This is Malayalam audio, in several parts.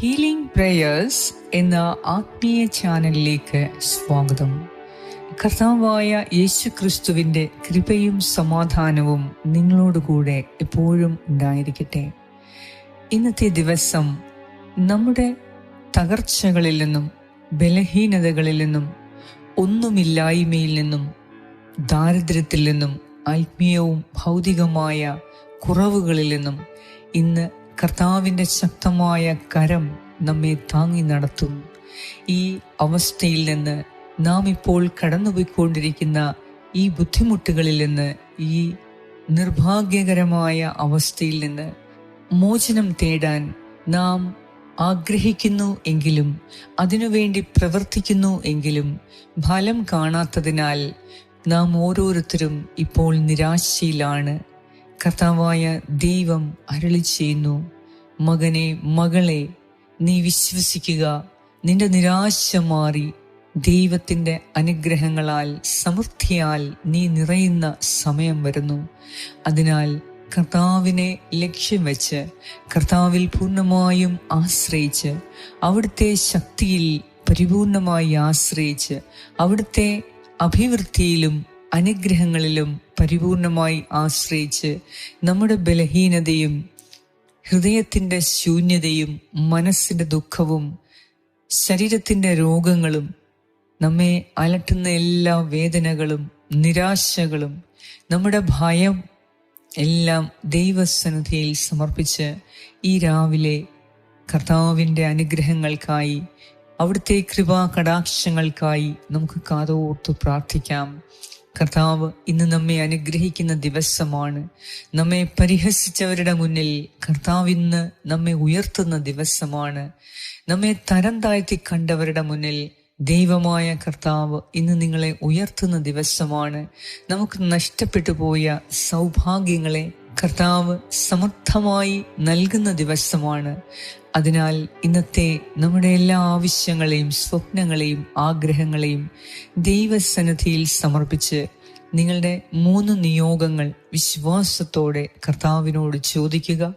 ഹീലിംഗ് പ്രേയേഴ്സ് എന്ന ആത്മീയ ചാനലിലേക്ക് സ്വാഗതം. കർത്താവായ യേശു ക്രിസ്തുവിന്റെ കൃപയും സമാധാനവും നിങ്ങളോടുകൂടെ എപ്പോഴും ഉണ്ടായിരിക്കട്ടെ. ഇന്നത്തെ ദിവസം നമ്മുടെ തകർച്ചകളിൽ നിന്നും ബലഹീനതകളിൽ നിന്നും ഒന്നുമില്ലായ്മയിൽ നിന്നും ദാരിദ്ര്യത്തിൽ നിന്നും ആത്മീയവും ഭൗതികമായ കുറവുകളിൽ നിന്നും ഇന്ന് കർത്താവിന്റെ ശക്തമായ കരം നമ്മെ താങ്ങി നടത്തും ഈ അവസ്ഥയിൽ നിന്ന് നാം ഇപ്പോൾ കടന്നുപോയിക്കൊണ്ടിരിക്കുന്ന ഈ ബുദ്ധിമുട്ടുകളിൽ നിന്ന് ഈ നിർഭാഗ്യകരമായ അവസ്ഥയിൽ നിന്ന് മോചനം തേടാൻ നാം ആഗ്രഹിക്കുന്നു എങ്കിലും അതിനുവേണ്ടി പ്രവർത്തിക്കുന്നു എങ്കിലും ഫലം കാണാത്തതിനാൽ നാം ഓരോരുത്തരും ഇപ്പോൾ നിരാശയിലാണ്. കർത്താവായ ദൈവം അരളി ചെയ്യുന്നു. മകനെ മകളെ നീ വിശ്വസിക്കുക. നിന്റെ നിരാശ മാറി ദൈവത്തിന്റെ അനുഗ്രഹങ്ങളാൽ സമൃദ്ധിയാൽ നീ നിറയുന്ന സമയം വരുന്നു. അതിനാൽ കർത്താവിനെ ലക്ഷ്യം വെച്ച് കർത്താവിൽ പൂർണമായും ആശ്രയിച്ച് അവിടുത്തെ ശക്തിയിൽ പരിപൂർണമായി ആശ്രയിച്ച് അവിടുത്തെ അഭിവൃദ്ധിയിലും അനുഗ്രഹങ്ങളിലും പരിപൂർണമായി ആശ്രയിച്ച് നമ്മുടെ ബലഹീനതയും ഹൃദയത്തിന്റെ ശൂന്യതയും മനസ്സിന്റെ ദുഃഖവും ശരീരത്തിന്റെ രോഗങ്ങളും നമ്മെ അലട്ടുന്ന എല്ലാ വേദനകളും നിരാശകളും നമ്മുടെ ഭയം എല്ലാം ദൈവസന്നിധിയിൽ സമർപ്പിച്ച് ഈ രാവിലെ കർത്താവിന്റെ അനുഗ്രഹങ്ങൾക്കായി അവിടുത്തെ കൃപാ കടാക്ഷങ്ങൾക്കായി നമുക്ക് കാതോർത്തു പ്രാർത്ഥിക്കാം. കർത്താവ് ഇന്ന് നമ്മെ അനുഗ്രഹിക്കുന്ന ദിവസമാണ്. നമ്മെ പരിഹസിച്ചവരുടെ മുന്നിൽ കർത്താവ് ഇന്ന് നമ്മെ ഉയർത്തുന്ന ദിവസമാണ്. നമ്മെ തരം താഴ്ത്തി കണ്ടവരുടെ മുന്നിൽ ദൈവമായ കർത്താവ് ഇന്ന് നിങ്ങളെ ഉയർത്തുന്ന ദിവസമാണ്. നമുക്ക് നഷ്ടപ്പെട്ടു പോയ സൗഭാഗ്യങ്ങളെ കർത്താവ് സമർത്ഥമായി നൽകുന്ന ദിവസമാണ്. അതിനാൽ ഇന്നത്തെ നമ്മുടെ എല്ലാ ആവശ്യങ്ങളെയും സ്വപ്നങ്ങളെയും ആഗ്രഹങ്ങളെയും ദൈവസന്നിധിയിൽ സമർപ്പിച്ച് നിങ്ങളുടെ മൂന്ന് നിയോഗങ്ങൾ വിശ്വാസത്തോടെ കർത്താവിനോട് ചോദിക്കുക.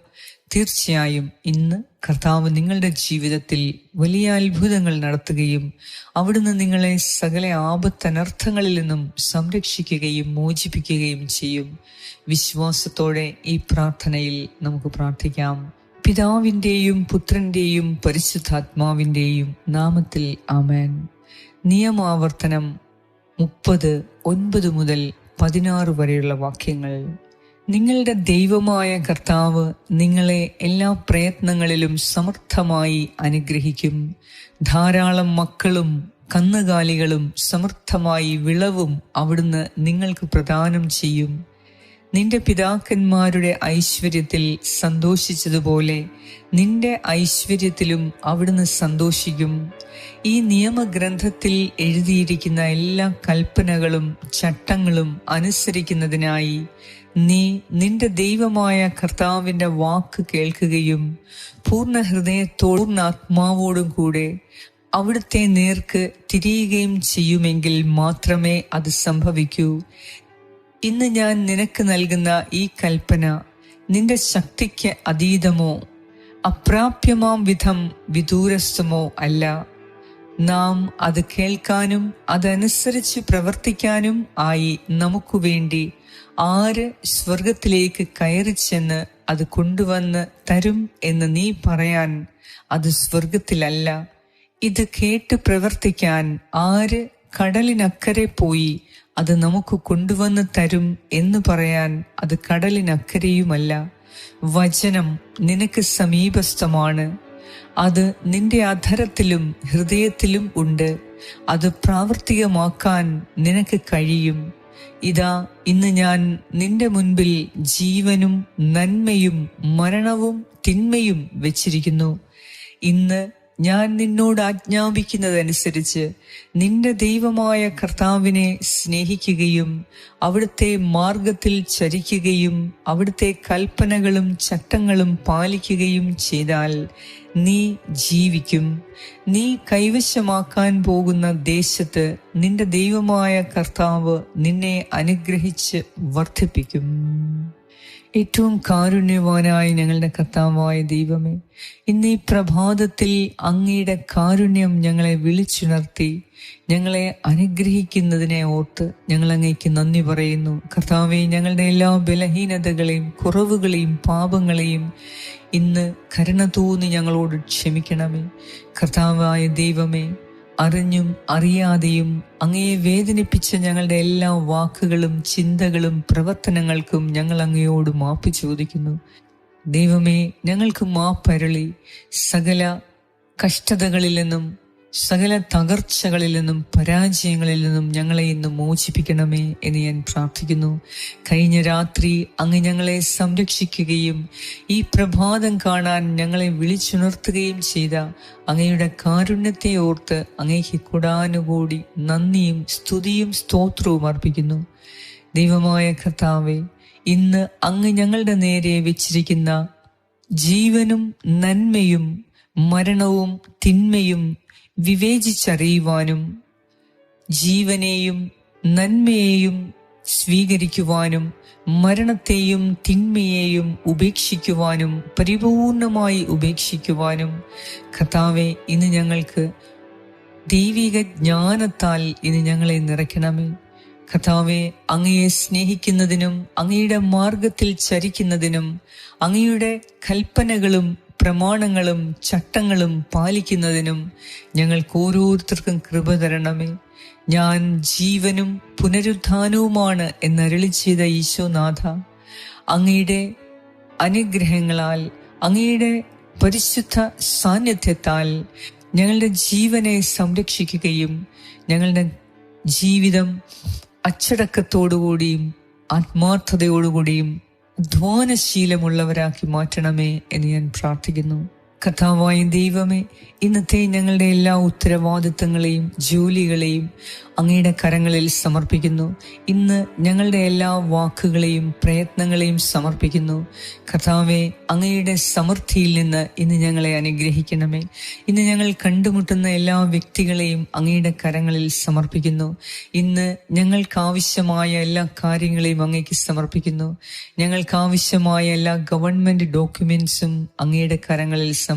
തീർച്ചയായും ഇന്ന് കർത്താവ് നിങ്ങളുടെ ജീവിതത്തിൽ വലിയ അത്ഭുതങ്ങൾ നടത്തുകയും അവിടുന്ന് നിങ്ങളെ സകല ആപത്തനർത്ഥങ്ങളിൽ നിന്നും സംരക്ഷിക്കുകയും മോചിപ്പിക്കുകയും ചെയ്യും. വിശ്വാസത്തോടെ ഈ പ്രാർത്ഥനയിൽ നമുക്ക് പ്രാർത്ഥിക്കാം. പിതാവിന്റെയും പുത്രന്റെയും പരിശുദ്ധാത്മാവിന്റെയും നാമത്തിൽ ആമേൻ. നിയമാവർത്തനം മുപ്പത് ഒൻപത് മുതൽ പതിനാറ് വരെയുള്ള വാക്യങ്ങൾ. നിങ്ങളുടെ ദൈവമായ കർത്താവ് നിങ്ങളെ എല്ലാ പ്രയത്നങ്ങളിലും സമർത്ഥമായി അനുഗ്രഹിക്കും. ധാരാളം മക്കളും കന്നുകാലികളും സമർത്ഥമായി വിളവും അവിടുന്ന് നിങ്ങൾക്ക് പ്രദാനം ചെയ്യും. നിന്റെ പിതാക്കന്മാരുടെ ഐശ്വര്യത്തിൽ സന്തോഷിച്ചതുപോലെ നിന്റെ ഐശ്വര്യത്തിലും അവിടുന്ന് സന്തോഷിക്കും. ഈ നിയമഗ്രന്ഥത്തിൽ എഴുതിയിരിക്കുന്ന എല്ലാ കൽപ്പനകളും ചട്ടങ്ങളും അനുസരിക്കുന്നതിനായി നീ നിന്റെ ദൈവമായ കർത്താവിന്റെ വാക്ക് കേൾക്കുകയും പൂർണ ഹൃദയത്തോടും ആത്മാവോടും കൂടെ അവിടുത്തെ നേർക്ക് തിരിയുകയും ചെയ്യുമെങ്കിൽ മാത്രമേ അത് സംഭവിക്കൂ. ഇന്ന് ഞാൻ നിനക്ക് നൽകുന്ന ഈ കൽപ്പന നിന്റെ ശക്തിക്ക് അതീതമോ? അപ്രാപ്യമാം വിധം വിദൂരസ്ഥമോ അല്ല. നാം അത് കേൾക്കാനും അതനുസരിച്ച് പ്രവർത്തിക്കാനും ആയി നമുക്കു വേണ്ടി ആര് സ്വർഗത്തിലേക്ക് കയറി ചെന്ന് അത് കൊണ്ടുവന്ന് തരും എന്ന് നീ പറയാൻ അത് സ്വർഗത്തിലല്ല ഇത് കേട്ട് പ്രവർത്തിക്കാൻ ആര് കടലിനക്കരെ പോയി അത് നമുക്ക് കൊണ്ടുവന്ന് തരും എന്ന് പറയാൻ അത് കടലിനക്കരെയുമല്ല. വചനം നിനക്ക് സമീപസ്ഥമാണ്. അത് നിന്റെ അധരത്തിലും ഹൃദയത്തിലും ഉണ്ട്. അത് പ്രാവർത്തികമാക്കാൻ നിനക്ക് കഴിയും. ഇതാ ഇന്ന് ഞാൻ നിന്റെ മുൻപിൽ ജീവനും നന്മയും മരണവും തിന്മയും വെച്ചിരിക്കുന്നു. ഇന്ന് ഞാൻ നിന്നോട് ആജ്ഞാപിക്കുന്നതനുസരിച്ച് നിന്റെ ദൈവമായ കർത്താവിനെ സ്നേഹിക്കുകയും അവിടുത്തെ മാർഗത്തിൽ ചരിക്കുകയും അവിടുത്തെ കൽപ്പനകളും ചട്ടങ്ങളും പാലിക്കുകയും ചെയ്താൽ നീ ജീവിക്കും. നീ കൈവശമാക്കാൻ പോകുന്ന ദേശത്ത് നിന്റെ ദൈവമായ കർത്താവ് നിന്നെ അനുഗ്രഹിച്ച് വർദ്ധിപ്പിക്കും. ഏറ്റവും കാരുണ്യവാനായ ഞങ്ങളുടെ കർത്താവായ ദൈവമേ ഇന്ന് ഈ പ്രഭാതത്തിൽ അങ്ങയുടെ കാരുണ്യം ഞങ്ങളെ വിളിച്ചുണർത്തി ഞങ്ങളെ അനുഗ്രഹിക്കുന്നതിനെ ഓർത്ത് ഞങ്ങൾ അങ്ങേക്ക് നന്ദി പറയുന്നു. കർത്താവെ ഞങ്ങളുടെ എല്ലാ ബലഹീനതകളെയും കുറവുകളെയും പാപങ്ങളെയും ഇന്ന് കരുണ തോന്നി ഞങ്ങളോട് ക്ഷമിക്കണമേ. കർത്താവായ ദൈവമേ അറിഞ്ഞും അറിയാതെയും അങ്ങയെ വേദനിപ്പിച്ച ഞങ്ങളുടെ എല്ലാ വാക്കുകളും ചിന്തകളും പ്രവർത്തനങ്ങൾക്കും ഞങ്ങൾ അങ്ങയോട് മാപ്പ് ചോദിക്കുന്നു. ദൈവമേ ഞങ്ങൾക്ക് മാപ്പരളി. സകല കഷ്ടതകളിൽ നിന്നും സകല തകർച്ചകളിൽ നിന്നും പരാജയങ്ങളിൽ നിന്നും ഞങ്ങളെ ഇന്ന് മോചിപ്പിക്കണമേ എന്ന് ഞാൻ പ്രാർത്ഥിക്കുന്നു. കഴിഞ്ഞ രാത്രി അങ്ങ് ഞങ്ങളെ സംരക്ഷിക്കുകയും ഈ പ്രഭാതം കാണാൻ ഞങ്ങളെ വിളിച്ചുണർത്തുകയും ചെയ്ത അങ്ങയുടെ കാരുണ്യത്തെ ഓർത്ത് അങ്ങേക്ക് കൂടാനുകൂടി നന്ദിയും സ്തുതിയും സ്തോത്രവും അർപ്പിക്കുന്നു. ദൈവമായ കർത്താവെ ഇന്ന് അങ്ങ് ഞങ്ങളുടെ നേരെ വെച്ചിരിക്കുന്ന ജീവനും നന്മയും മരണവും തിന്മയും വിവേചിച്ചറിയുവാനും ജീവനെയും നന്മയെയും സ്വീകരിക്കുവാനും മരണത്തെയും തിന്മയെയും ഉപേക്ഷിക്കുവാനും പരിപൂർണമായി ഉപേക്ഷിക്കുവാനും കർത്താവെ ഇന്ന് ഞങ്ങൾക്ക് ദൈവിക ജ്ഞാനത്താൽ ഇന്ന് ഞങ്ങളെ നിറയ്ക്കണമേ. കഥാവെ അങ്ങയെ സ്നേഹിക്കുന്നതിനും അങ്ങയുടെ മാർഗത്തിൽ ചരിക്കുന്നതിനും അങ്ങയുടെ കൽപ്പനകളും പ്രമാണങ്ങളും ചട്ടങ്ങളും പാലിക്കുന്നതിനും ഞങ്ങൾക്ക് ഓരോരുത്തർക്കും കൃപ തരണമേ. ഞാൻ ജീവനും പുനരുത്ഥാനവുമാണ് എന്നരളി ചെയ്ത ഈശോനാഥ അങ്ങയുടെ അനുഗ്രഹങ്ങളാൽ അങ്ങയുടെ പരിശുദ്ധ സാന്നിധ്യത്താൽ ഞങ്ങളുടെ ജീവനെ സംരക്ഷിക്കുകയും ഞങ്ങളുടെ ജീവിതം അച്ചടക്കത്തോടുകൂടിയും ആത്മാർത്ഥതയോടുകൂടിയും അധ്വാനശീലമുള്ളവരാക്കി മാറ്റണമേ എന്ന് ഞാൻ പ്രാർത്ഥിക്കുന്നു. കഥാവായ ദൈവമേ ഇന്നത്തെ ഞങ്ങളുടെ എല്ലാ ഉത്തരവാദിത്തങ്ങളെയും ജോലികളെയും അങ്ങയുടെ കരങ്ങളിൽ സമർപ്പിക്കുന്നു. ഇന്ന് ഞങ്ങളുടെ എല്ലാ വാക്കുകളെയും പ്രയത്നങ്ങളെയും സമർപ്പിക്കുന്നു. കഥാവെ അങ്ങയുടെ സമൃദ്ധിയിൽ നിന്ന് ഇന്ന് ഞങ്ങളെ അനുഗ്രഹിക്കണമേ. ഇന്ന് ഞങ്ങൾ കണ്ടുമുട്ടുന്ന എല്ലാ വ്യക്തികളെയും അങ്ങയുടെ കരങ്ങളിൽ സമർപ്പിക്കുന്നു. ഇന്ന് ഞങ്ങൾക്ക് ആവശ്യമായ എല്ലാ കാര്യങ്ങളെയും അങ്ങേക്ക് സമർപ്പിക്കുന്നു. ഞങ്ങൾക്ക് ആവശ്യമായ എല്ലാ ഗവൺമെന്റ് ഡോക്യുമെന്റ്സും അങ്ങയുടെ കരങ്ങളിൽ സമർപ്പിക്കുന്നു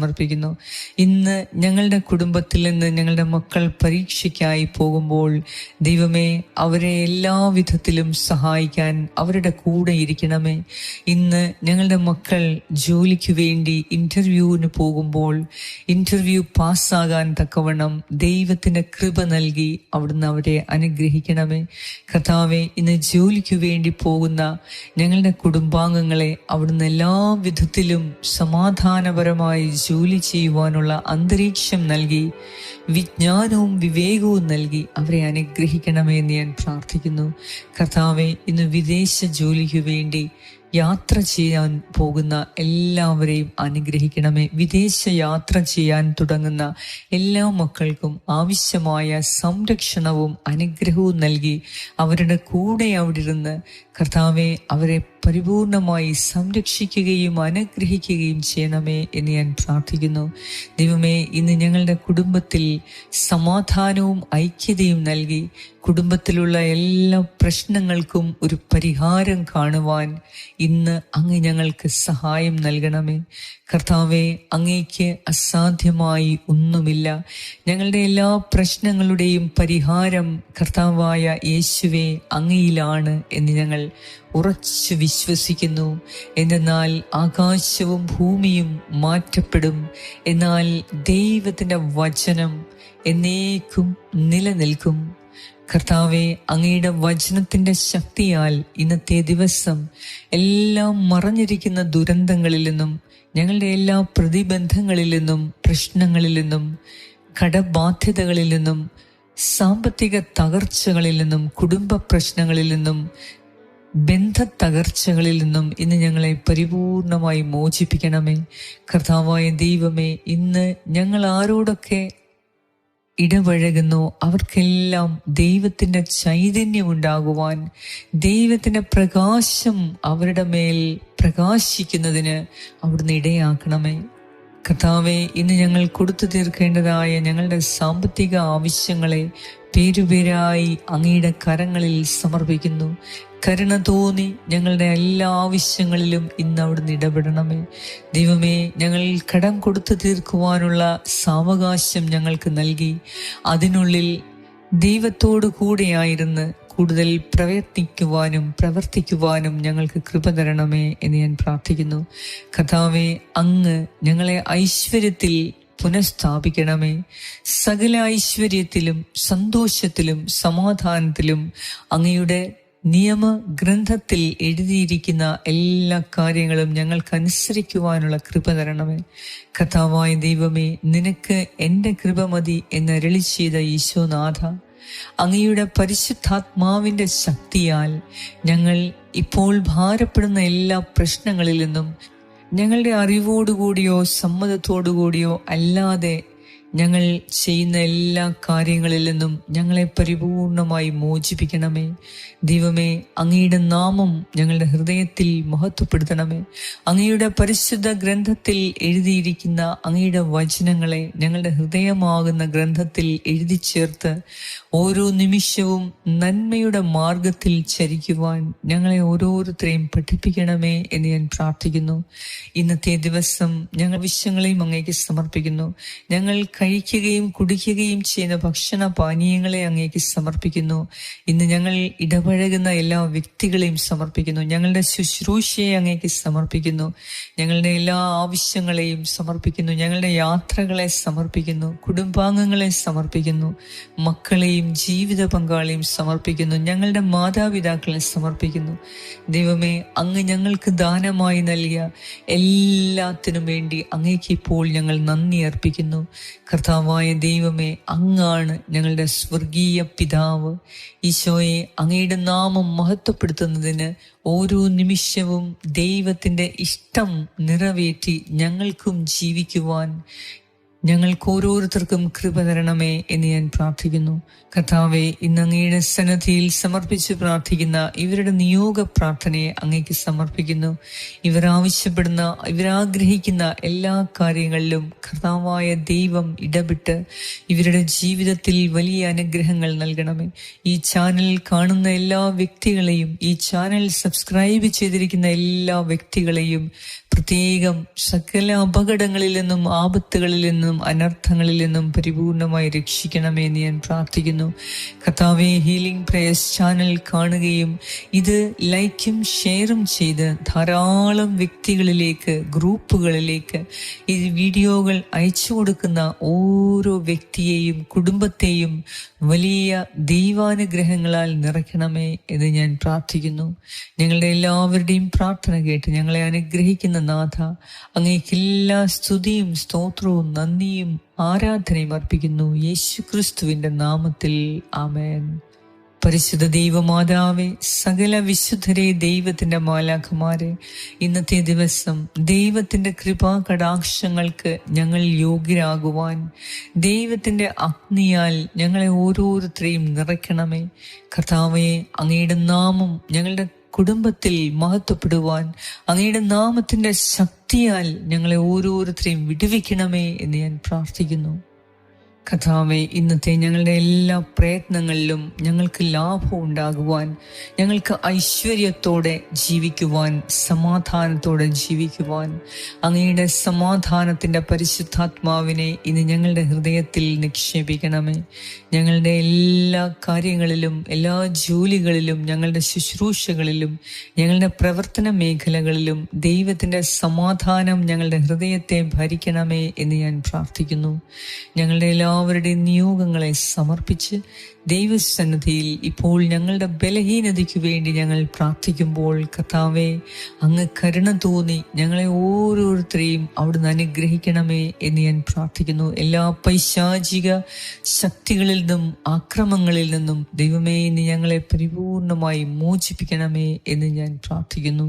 ഇന്ന് ഞങ്ങളുടെ കുടുംബത്തിൽ നിന്ന് ഞങ്ങളുടെ മക്കൾ പരീക്ഷയ്ക്കായി പോകുമ്പോൾ ദൈവമേ അവരെ എല്ലാ വിധത്തിലും സഹായിക്കാൻ അവരുടെ കൂടെ ഇരിക്കണമേ. ഇന്ന് ഞങ്ങളുടെ മക്കൾ ജോലിക്ക് വേണ്ടി ഇന്റർവ്യൂവിന് പോകുമ്പോൾ ഇന്റർവ്യൂ പാസ്സാകാൻ തക്കവണ്ണം ദൈവത്തിന്റെ കൃപ നൽകി അവിടുന്ന് അവരെ അനുഗ്രഹിക്കണമേ. കഥാവെ ഇന്ന് ജോലിക്ക് വേണ്ടി പോകുന്ന ഞങ്ങളുടെ കുടുംബാംഗങ്ങളെ അവിടുന്ന് എല്ലാ വിധത്തിലും സമാധാനപരമായി ജോലി ചെയ്യുവാനുള്ള അന്തരീക്ഷം നൽകി വിജ്ഞാനവും വിവേകവും നൽകി അവരെ അനുഗ്രഹിക്കണമേ എന്ന് ഞാൻ പ്രാർത്ഥിക്കുന്നു. കർത്താവെ ഇന്ന് വിദേശ ജോലിക്ക് വേണ്ടി യാത്ര ചെയ്യാൻ പോകുന്ന എല്ലാവരെയും അനുഗ്രഹിക്കണമേ. വിദേശ യാത്ര ചെയ്യാൻ തുടങ്ങുന്ന എല്ലാ മക്കൾക്കും ആവശ്യമായ സംരക്ഷണവും അനുഗ്രഹവും നൽകി അവരുടെ കൂടെ അവിടെ ഇരുന്ന് കർത്താവെ അവരെ പരിപൂർണമായി സംരക്ഷിക്കുകയും അനുഗ്രഹിക്കുകയും ചെയ്യണമേ എന്ന് ഞാൻ പ്രാർത്ഥിക്കുന്നു. ദൈവമേ ഇന്ന് ഞങ്ങളുടെ കുടുംബത്തിൽ സമാധാനവും ഐക്യതയും നൽകി കുടുംബത്തിലുള്ള എല്ലാ പ്രശ്നങ്ങൾക്കും ഒരു പരിഹാരം കാണുവാൻ ഇന്ന് അങ്ങ് ഞങ്ങൾക്ക് സഹായം നൽകണമേ. കർത്താവെ അങ്ങേക്ക് അസാധ്യമായി ഒന്നുമില്ല. ഞങ്ങളുടെ എല്ലാ പ്രശ്നങ്ങളുടെയും പരിഹാരം കർത്താവായ യേശുവെ അങ്ങയിലാണ് എന്ന് ഞങ്ങൾ ഉറച്ചു വിശ്വസിക്കുന്നു. എന്നാൽ ആകാശവും ഭൂമിയും മാറ്റപ്പെടും. എന്നാൽ ദൈവത്തിന്റെ വചനം എന്നേക്കും നിലനിൽക്കും. കർത്താവെ അങ്ങയുടെ വചനത്തിന്റെ ശക്തിയാൽ ഇന്നത്തെ ദിവസം എല്ലാം മറഞ്ഞിരിക്കുന്ന ദുരന്തങ്ങളിൽ നിന്നും ഞങ്ങളുടെ എല്ലാ പ്രതിബന്ധങ്ങളിൽ നിന്നും പ്രശ്നങ്ങളിൽ നിന്നും കടബാധ്യതകളിൽ നിന്നും സാമ്പത്തിക തകർച്ചകളിൽ നിന്നും കുടുംബ പ്രശ്നങ്ങളിൽ നിന്നും ബന്ധ തകർച്ചകളിൽ നിന്നും ഇന്ന് ഞങ്ങളെ പരിപൂർണമായി മോചിപ്പിക്കണമേ. കർത്താവായ ദൈവമേ ഇന്ന് ഞങ്ങൾ ആരോടൊക്കെ ഇടപഴകുന്നു അവർക്കെല്ലാം ദൈവത്തിന്റെ ചൈതന്യം ഉണ്ടാകുവാൻ ദൈവത്തിന്റെ പ്രകാശം അവരുടെ മേൽ പ്രകാശിക്കുന്നതിന് അവിടുന്ന് ഇടയാക്കണമേ. കർത്താവെ ഇന്ന് ഞങ്ങൾ കൊടുത്തു തീർക്കേണ്ടതായ ഞങ്ങളുടെ സാമ്പത്തിക ആവശ്യങ്ങളെ പേരുപേരായി അങ്ങയുടെ കരങ്ങളിൽ സമർപ്പിക്കുന്നു. കരുണ തോന്നി ഞങ്ങളുടെ എല്ലാ ആവശ്യങ്ങളിലും ഇന്ന് അവിടുന്ന് ഇടപെടണമേ. ദൈവമേ ഞങ്ങൾ കടം കൊടുത്തു തീർക്കുവാനുള്ള സാവകാശം ഞങ്ങൾക്ക് നൽകി. അതിനുള്ളിൽ ദൈവത്തോടു കൂടെയായിരുന്ന് കൂടുതൽ പ്രയത്നിക്കുവാനും പ്രവർത്തിക്കുവാനും ഞങ്ങൾക്ക് കൃപ തരണമേ എന്ന് ഞാൻ പ്രാർത്ഥിക്കുന്നു. കഥാവെ അങ്ങ് ഞങ്ങളെ ഐശ്വര്യത്തിൽ പുനഃസ്ഥാപിക്കണമേ. സകല ഐശ്വര്യത്തിലും സന്തോഷത്തിലും സമാധാനത്തിലും അങ്ങയുടെ നിയമ ഗ്രന്ഥത്തിൽ എഴുതിയിരിക്കുന്ന എല്ലാ കാര്യങ്ങളും ഞങ്ങൾക്ക് അനുസരിക്കുവാനുള്ള കൃപ തരണമേ. കഥാവായ ദൈവമേ നിനക്ക് എന്റെ കൃപ മതി എന്ന് അരളി ചെയ്ത ഈശോനാഥ അങ്ങയുടെ പരിശുദ്ധാത്മാവിന്റെ ശക്തിയാൽ ഞങ്ങൾ ഇപ്പോൾ ഭാരപ്പെടുന്ന എല്ലാ പ്രശ്നങ്ങളിൽ നിന്നും ഞങ്ങളുടെ അറിവോടുകൂടിയോ സമ്മതത്തോടുകൂടിയോ അല്ലാതെ ഞങ്ങൾ ചെയ്യുന്ന എല്ലാ കാര്യങ്ങളിൽ നിന്നും ഞങ്ങളെ പരിപൂർണമായി മോചിപ്പിക്കണമേ. ദൈവമേ അങ്ങയുടെ നാമം ഞങ്ങളുടെ ഹൃദയത്തിൽ മഹത്വപ്പെടുത്തണമേ. അങ്ങയുടെ പരിശുദ്ധ ഗ്രന്ഥത്തിൽ എഴുതിയിരിക്കുന്ന അങ്ങയുടെ വചനങ്ങളെ ഞങ്ങളുടെ ഹൃദയമാകുന്ന ഗ്രന്ഥത്തിൽ എഴുതി ചേർത്ത് ഓരോ നിമിഷവും നന്മയുടെ മാർഗത്തിൽ ചരിക്കുവാൻ ഞങ്ങളെ ഓരോരുത്തരെയും പഠിപ്പിക്കണമേ എന്ന് ഞാൻ പ്രാർത്ഥിക്കുന്നു. ഇന്നത്തെ ദിവസം ഞങ്ങൾ വിശ്വങ്ങളെയും അങ്ങേക്ക് സമർപ്പിക്കുന്നു. ഞങ്ങൾ കഴിക്കുകയും കുടിക്കുകയും ചെയ്യുന്ന ഭക്ഷണ പാനീയങ്ങളെ അങ്ങേക്ക് സമർപ്പിക്കുന്നു. ഇന്ന് ഞങ്ങൾ ഇടപഴകുന്ന എല്ലാ വ്യക്തികളെയും സമർപ്പിക്കുന്നു. ഞങ്ങളുടെ ശുശ്രൂഷയെ അങ്ങേക്ക് സമർപ്പിക്കുന്നു. ഞങ്ങളുടെ എല്ലാ ആവശ്യങ്ങളെയും സമർപ്പിക്കുന്നു. ഞങ്ങളുടെ യാത്രകളെ സമർപ്പിക്കുന്നു. കുടുംബാംഗങ്ങളെ സമർപ്പിക്കുന്നു. മക്കളെയും ജീവിത പങ്കാളിയും സമർപ്പിക്കുന്നു. ഞങ്ങളുടെ മാതാപിതാക്കളെ സമർപ്പിക്കുന്നു. ദൈവമേ അങ്ങ് ഞങ്ങൾക്ക് ദാനമായി നൽകിയ എല്ലാത്തിനും വേണ്ടി അങ്ങേക്ക് ഇപ്പോൾ ഞങ്ങൾ നന്ദി അർപ്പിക്കുന്നു. കർത്താവായ ദൈവമേ അങ്ങാണ് ഞങ്ങളുടെ സ്വർഗീയ പിതാവ്. ഈശോയെ അങ്ങയുടെ നാമം മഹത്വപ്പെടുത്തുന്നതിന് ഓരോ നിമിഷവും ദൈവത്തിന്റെ ഇഷ്ടം നിറവേറ്റി ഞങ്ങൾക്കും ജീവിക്കുവാൻ ഞങ്ങൾക്ക് ഓരോരുത്തർക്കും കൃപ തരണമേ എന്ന് ഞാൻ പ്രാർത്ഥിക്കുന്നു. കർത്താവെ ഇന്ന് അങ്ങയുടെ സന്നദ്ധിയിൽ സമർപ്പിച്ച് പ്രാർത്ഥിക്കുന്ന ഇവരുടെ നിയോഗ പ്രാർത്ഥനയെ അങ്ങേക്ക് സമർപ്പിക്കുന്നു. ഇവർ ആവശ്യപ്പെടുന്ന ഇവരാഗ്രഹിക്കുന്ന എല്ലാ കാര്യങ്ങളിലും കർത്താവായ ദൈവം ഇടപെട്ട് ഇവരുടെ ജീവിതത്തിൽ വലിയ അനുഗ്രഹങ്ങൾ നൽകണമേ. ഈ ചാനൽ കാണുന്ന എല്ലാ വ്യക്തികളെയും ഈ ചാനൽ സബ്സ്ക്രൈബ് ചെയ്തിരിക്കുന്ന എല്ലാ വ്യക്തികളെയും പ്രത്യേകം സകല അപകടങ്ങളിൽ നിന്നും ആപത്തുകളിൽ നിന്നും അനർത്ഥങ്ങളിൽ നിന്നും പരിപൂർണമായി രക്ഷിക്കണമേ എന്ന് ഞാൻ പ്രാർത്ഥിക്കുന്നു. കഥാവെ ഹീലിംഗ് പ്രേയസ് ചാനൽ കാണുകയും ഇത് ലൈക്കും ഷെയറും ചെയ്ത് ധാരാളം വ്യക്തികളിലേക്ക് ഗ്രൂപ്പുകളിലേക്ക് ഈ വീഡിയോകൾ അയച്ചു കൊടുക്കുന്ന ഓരോ വ്യക്തിയെയും കുടുംബത്തെയും വലിയ ദൈവാനുഗ്രഹങ്ങളാൽ നിറയ്ക്കണമേ എന്ന് ഞാൻ പ്രാർത്ഥിക്കുന്നു. ഞങ്ങളുടെ എല്ലാവരുടെയും പ്രാർത്ഥന കേട്ട് ഞങ്ങളെ അനുഗ്രഹിക്കുന്ന നാഥ അങ്ങേക്ക് എല്ലാ സ്തുതിയും സ്തോത്രവും നന്ദിയും ആരാധനയും അർപ്പിക്കുന്നു. യേശു ക്രിസ്തുവിന്റെ നാമത്തിൽ. ആമേൻ. പരിശുദ്ധ ദൈവമാതാവെ സകല വിശുദ്ധരെ ദൈവത്തിന്റെ മാലാഖമാരെ ഇന്നത്തെ ദിവസം ദൈവത്തിന്റെ കൃപാ കടാക്ഷങ്ങൾക്ക് ഞങ്ങൾ യോഗ്യരാകുവാൻ ദൈവത്തിന്റെ അഗ്നിയാൽ ഞങ്ങളെ ഓരോരുത്തരെയും നിറയ്ക്കണമേ. കർത്താവെ അങ്ങയുടെ നാമം ഞങ്ങളുടെ കുടുംബത്തിൽ മഹത്വപ്പെടുവാൻ അങ്ങയുടെ നാമത്തിന്റെ ശക്തിയാൽ ഞങ്ങളെ ഓരോരുത്തരെയും വിടുവിക്കണമേ എന്ന് ഞാൻ പ്രാർത്ഥിക്കുന്നു. കഥാവെ ഇന്നത്തെ ഞങ്ങളുടെ എല്ലാ പ്രയത്നങ്ങളിലും ഞങ്ങൾക്ക് ലാഭം ഉണ്ടാകുവാൻ ഞങ്ങൾക്ക് ഐശ്വര്യത്തോടെ ജീവിക്കുവാൻ സമാധാനത്തോടെ ജീവിക്കുവാൻ അങ്ങയുടെ സമാധാനത്തിന്റെ പരിശുദ്ധാത്മാവിനെ ഇന്ന് ഞങ്ങളുടെ ഹൃദയത്തിൽ നിക്ഷേപിക്കണമേ. ഞങ്ങളുടെ എല്ലാ കാര്യങ്ങളിലും എല്ലാ ജോലികളിലും ഞങ്ങളുടെ ശുശ്രൂഷകളിലും ഞങ്ങളുടെ പ്രവർത്തന മേഖലകളിലും ദൈവത്തിന്റെ സമാധാനം ഞങ്ങളുടെ ഹൃദയത്തെ ഭരിക്കണമേ എന്ന് ഞാൻ പ്രാർത്ഥിക്കുന്നു. ഞങ്ങളുടെ എല്ലാ എല്ലാവരുടെയും നിയോഗങ്ങളെ സമർപ്പിച്ച് ദൈവസന്നിധിയിൽ ഇപ്പോൾ ഞങ്ങളുടെ ബലഹീനതയ്ക്ക് വേണ്ടി ഞങ്ങൾ പ്രാർത്ഥിക്കുമ്പോൾ കർത്താവെ അങ്ങ് കരുണ തോന്നി ഞങ്ങളെ ഓരോരുത്തരെയും അവിടുന്ന് അനുഗ്രഹിക്കണമേ എന്ന് ഞാൻ പ്രാർത്ഥിക്കുന്നു. എല്ലാ പൈശാചിക ശക്തികളിൽ നിന്നും ആക്രമങ്ങളിൽ നിന്നും ദൈവമേ ഇന്ന് ഞങ്ങളെ പരിപൂർണമായി മോചിപ്പിക്കണമേ എന്ന് ഞാൻ പ്രാർത്ഥിക്കുന്നു.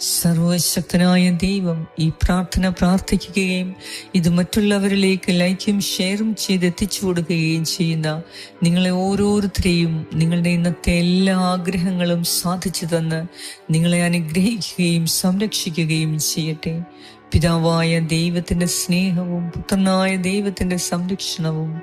സർവശക്തനായ ദൈവം ഈ പ്രാർത്ഥന പ്രാർത്ഥിക്കുകയും ഇത് മറ്റുള്ളവരിലേക്ക് ലൈക്കും ഷെയറും ചെയ്ത് എത്തിച്ചു കൊടുക്കുകയും ചെയ്യുന്ന നിങ്ങളെ ഓരോരുത്തരെയും നിങ്ങളുടെ ഇന്നത്തെ എല്ലാ ആഗ്രഹങ്ങളും സാധിച്ചു തന്ന് നിങ്ങളെ അനുഗ്രഹിക്കുകയും സംരക്ഷിക്കുകയും ചെയ്യട്ടെ. പിതാവായ ദൈവത്തിന്റെ സ്നേഹവും പുത്രനായ ദൈവത്തിന്റെ സംരക്ഷണവും